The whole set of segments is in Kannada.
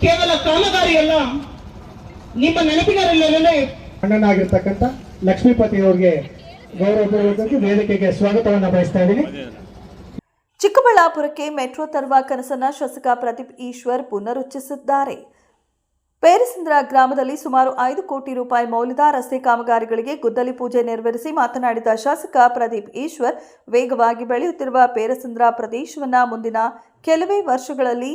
ಕೇವಲ ಕಾಮಗಾರಿ ಅಲ್ಲ ನಿಮ್ಮ ನೆನಪಿನಲ್ಲೇ ಅಣ್ಣನಾಗಿರ್ತಕ್ಕಂಥ ಲಕ್ಷ್ಮೀಪತಿ ಅವ್ರಿಗೆ ಗೌರವಪೂರ್ವಕವಾಗಿ ವೇದಿಕೆಗೆ ಸ್ವಾಗತವನ್ನು ಬಯಸ್ತಾ ಇದ್ದೀನಿ. ಚಿಕ್ಕಬಳ್ಳಾಪುರಕ್ಕೆ ಮೆಟ್ರೋ ತರುವ ಕನಸನ್ನ ಶಾಸಕ ಪ್ರದೀಪ್ ಈಶ್ವರ್ ಪುನರುಚ್ಚರಿಸಿದ್ದಾರೆ ಪೇರಿಸಂದ್ರ ಗ್ರಾಮದಲ್ಲಿ ಸುಮಾರು ಐದು ಕೋಟಿ ರೂಪಾಯಿ ಮೌಲ್ಯದ ರಸ್ತೆ ಕಾಮಗಾರಿಗಳಿಗೆ ಗುದ್ದಲಿ ಪೂಜೆ ನೆರವೇರಿಸಿ ಮಾತನಾಡಿದ ಶಾಸಕ ಪ್ರದೀಪ್ ಈಶ್ವರ್ ವೇಗವಾಗಿ ಬೆಳೆಯುತ್ತಿರುವ ಪೇರಸಂದ್ರ ಪ್ರದೇಶವನ್ನು ಮುಂದಿನ ಕೆಲವೇ ವರ್ಷಗಳಲ್ಲಿ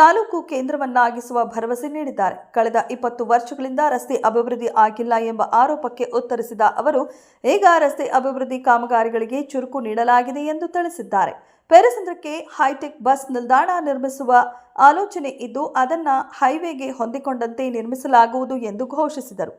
ತಾಲೂಕು ಕೇಂದ್ರವನ್ನಾಗಿಸುವ ಭರವಸೆ ನೀಡಿದ್ದಾರೆ. ಕಳೆದ ಇಪ್ಪತ್ತು ವರ್ಷಗಳಿಂದ ರಸ್ತೆ ಅಭಿವೃದ್ಧಿ ಆಗಿಲ್ಲ ಎಂಬ ಆರೋಪಕ್ಕೆ ಉತ್ತರಿಸಿದ ಅವರು, ಈಗ ರಸ್ತೆ ಅಭಿವೃದ್ಧಿ ಕಾಮಗಾರಿಗಳಿಗೆ ಚುರುಕು ನೀಡಲಾಗಿದೆ ಎಂದು ತಿಳಿಸಿದ್ದಾರೆ. ಪೇರಸಂದ್ರಕ್ಕೆ ಹೈಟೆಕ್ ಬಸ್ ನಿಲ್ದಾಣ ನಿರ್ಮಿಸುವ ಆಲೋಚನೆ ಇದ್ದು, ಅದನ್ನು ಹೈವೇಗೆ ಹೊಂದಿಕೊಂಡಂತೆ ನಿರ್ಮಿಸಲಾಗುವುದು ಎಂದು ಘೋಷಿಸಿದರು.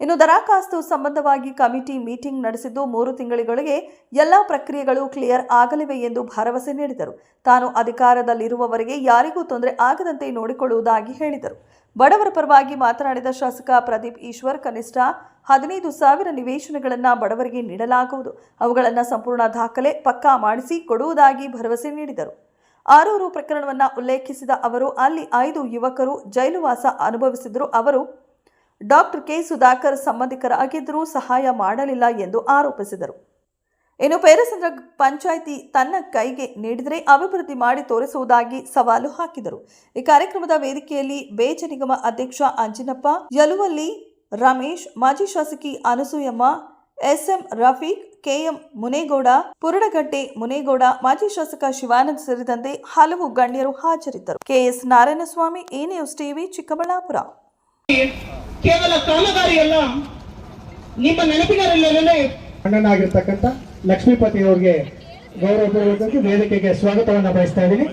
ಇನ್ನು ದರಖಾಸ್ತು ಸಂಬಂಧವಾಗಿ ಕಮಿಟಿ ಮೀಟಿಂಗ್ ನಡೆಸಿದ್ದು ಮೂರು ತಿಂಗಳಿಗೊಳಗೆ ಎಲ್ಲ ಪ್ರಕ್ರಿಯೆಗಳು ಕ್ಲಿಯರ್ ಆಗಲಿವೆ ಎಂದು ಭರವಸೆ ನೀಡಿದರು. ತಾನು ಅಧಿಕಾರದಲ್ಲಿರುವವರೆಗೆ ಯಾರಿಗೂ ತೊಂದರೆ ಆಗದಂತೆ ನೋಡಿಕೊಳ್ಳುವುದಾಗಿ ಹೇಳಿದರು. ಬಡವರ ಪರವಾಗಿ ಮಾತನಾಡಿದ ಶಾಸಕ ಪ್ರದೀಪ್ ಈಶ್ವರ್, ಕನಿಷ್ಠ ಹದಿನೈದು ಸಾವಿರ ನಿವೇಶನಗಳನ್ನು ಬಡವರಿಗೆ ನೀಡಲಾಗುವುದು. ಅವುಗಳನ್ನು ಸಂಪೂರ್ಣ ದಾಖಲೆ ಪಕ್ಕಾ ಮಾಡಿಸಿ ಕೊಡುವುದಾಗಿ ಭರವಸೆ ನೀಡಿದರು. ಆರೂರು ಪ್ರಕರಣವನ್ನು ಉಲ್ಲೇಖಿಸಿದ ಅವರು, ಅಲ್ಲಿ ಐದು ಯುವಕರು ಜೈಲುವಾಸ ಅನುಭವಿಸಿದರು. ಅವರು ಡಾಕ್ಟರ್ ಕೆ ಸುಧಾಕರ್ ಸಂಬಂಧಿಕರಾಗಿದ್ದರೂ ಸಹಾಯ ಮಾಡಲಿಲ್ಲ ಎಂದು ಆರೋಪಿಸಿದರು. ಇನ್ನು ಪೇರಸಂದ್ರ ಪಂಚಾಯಿತಿ ತನ್ನ ಕೈಗೆ ನೀಡಿದರೆ ಅಭಿವೃದ್ಧಿ ಮಾಡಿ ತೋರಿಸುವುದಾಗಿ ಸವಾಲು ಹಾಕಿದರು. ಈ ಕಾರ್ಯಕ್ರಮದ ವೇದಿಕೆಯಲ್ಲಿ ಬೇಜ ನಿಗಮ ಅಧ್ಯಕ್ಷ ಅಂಜಿನಪ್ಪ ಯಲುವಲ್ಲಿ ರಮೇಶ್, ಮಾಜಿ ಶಾಸಕಿ ಅನಸೂಯಮ್ಮ, ಎಸ್ಎಂ ರಫೀಕ್, ಕೆಎಂ ಮುನೇಗೌಡ, ಪುರಡಗಟ್ಟೆ ಮುನೇಗೌಡ, ಮಾಜಿ ಶಾಸಕ ಶಿವಾನಂದ್ ಸೇರಿದಂತೆ ಹಲವು ಗಣ್ಯರು ಹಾಜರಿದ್ದರು. KS Narayanaswamy, A news TV Chikkaballapur. ಕೇವಲ ಕಾಮಗಾರಿ ಅಲ್ಲ ನಿಮ್ಮ ನೆನಪಿನಲ್ಲೇ ಅಣ್ಣನಾಗಿರ್ತಕ್ಕಂಥ ಲಕ್ಷ್ಮೀಪತಿ ಅವ್ರಿಗೆ ಗೌರವಪೂರ್ವಕವಾಗಿ ವೇದಿಕೆಗೆ ಸ್ವಾಗತವನ್ನು ಬಯಸ್ತಾ ಇದ್ದೀನಿ.